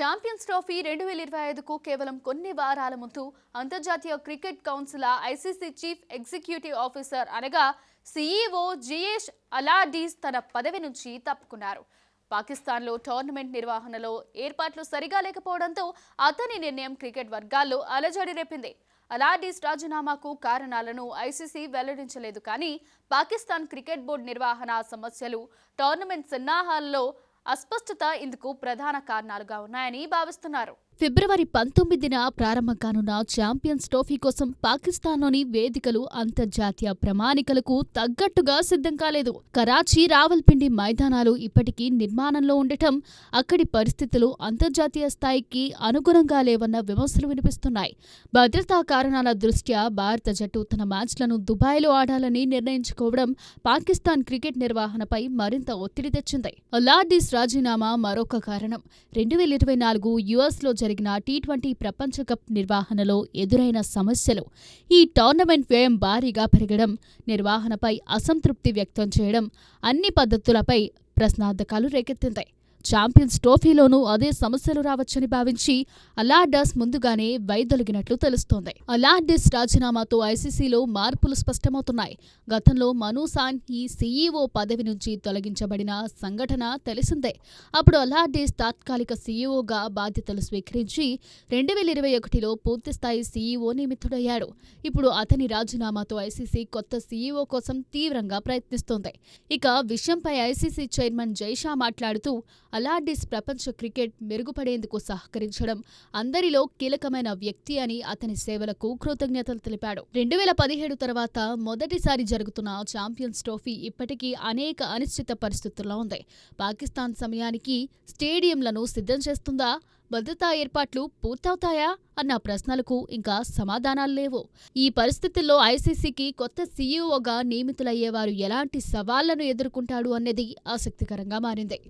Champions trophy రెండు వేల ఇరవై ఐదుకు కేవలం కొన్ని వారాల ముందు అంతర్జాతీయ cricket council ICC chief executive officer అనగా సీఈఓ జియేష్ అలాడీస్ తన పదవి నుంచి తప్పుకున్నారు. పాకిస్తాన్లో టోర్నమెంట్ నిర్వహణలో ఏర్పాట్లు సరిగా లేకపోవడంతో అతని నిర్ణయం క్రికెట్ వర్గాల్లో అలజడి రేపింది. అలాడీస్ రాజీనామాకు కారణాలను ఐసీసీ వెల్లడించలేదు కానీ పాకిస్తాన్ క్రికెట్ బోర్డు నిర్వహణ సమస్యలు టోర్నమెంట్ సన్నాహాల్లో అస్పష్టత ఇందుకు ప్రధాన కారణాలుగా ఉన్నాయని భావిస్తున్నారు. ఫిబ్రవరి పంతొమ్మిదిన ప్రారంభం కానున్న ఛాంపియన్స్ ట్రోఫీ కోసం పాకిస్తాన్లోని వేదికలు అంతర్జాతీయ ప్రమాణికలకు తగ్గట్టుగా సిద్ధం కాలేదు. కరాచీ రావల్పిండి మైదానాలు ఇప్పటికీ నిర్మాణంలో ఉండటం అక్కడి పరిస్థితులు అంతర్జాతీయ స్థాయికి అనుగుణంగా లేవన్న విమర్శలు వినిపిస్తున్నాయి. భద్రతా కారణాల దృష్ట్యా భారత జట్టు తన మ్యాచ్లను దుబాయ్లో ఆడాలని నిర్ణయించుకోవడం పాకిస్తాన్ క్రికెట్ నిర్వహణపై మరింత ఒత్తిడి తెచ్చింది. అలార్డీస్ రాజీనామా మరొక కారణం. రెండు వేల ఇరవై నాలుగు యుఎస్లో జరిగిన టీ ట్వంటీ ప్రపంచ కప్ నిర్వహణలో ఎదురైన సమస్యలు ఈ టోర్నమెంట్ వ్యయం భారీగా పెరగడం నిర్వహణపై అసంతృప్తి వ్యక్తం చేయడం అన్ని పద్ధతులపై ప్రశ్నార్థకాలు రేకెత్తింది. ఛాంపియన్స్ ట్రోఫీలోనూ అదే సమస్యలు రావచ్చని భావించి అలార్డస్ ముందుగానే వైదొలిగినట్లు తెలుస్తోంది. అలార్డిస్ రాజీనామాతో ఐసీసీలో మార్పులు స్పష్టమవుతున్నాయి. గతంలో మనుసాన్ ఈ సీఈఓ పదవి నుంచి తొలగించబడిన సంఘటన తెలిసిందే. అప్పుడు అలార్డిస్ తాత్కాలిక సీఈఓగా బాధ్యతలు స్వీకరించి రెండు వేల ఇరవై ఒకటిలో పూర్తిస్థాయి సీఈఓ నియమితుడయ్యాడు. ఇప్పుడు అతని రాజీనామాతో ఐసీసీ కొత్త సీఈఓ కోసం తీవ్రంగా ప్రయత్నిస్తోంది. ఇక విషయంపై ఐసీసీ చైర్మన్ జైషా మాట్లాడుతూ అలార్డిస్ ప్రపంచ క్రికెట్ మెరుగుపడేందుకు సహకరించడం అందరిలో కీలకమైన వ్యక్తి అని అతని సేవలకు కృతజ్ఞతలు తెలిపాడు. రెండు వేల పదిహేడు తర్వాత మొదటిసారి జరుగుతున్న ఛాంపియన్స్ ట్రోఫీ ఇప్పటికీ అనేక అనిశ్చిత పరిస్థితుల్లో ఉంది. పాకిస్తాన్ సమయానికి స్టేడియంలను సిద్ధం చేస్తుందా? భద్రతా ఏర్పాట్లు పూర్తవుతాయా? అన్న ప్రశ్నలకు ఇంకా సమాధానాలు లేవు. ఈ పరిస్థితుల్లో ఐసీసీకి కొత్త సీఈఓగా నియమితులయ్యేవారు ఎలాంటి సవాళ్ళను ఎదుర్కొంటాడు అన్నది ఆసక్తికరంగా మారింది.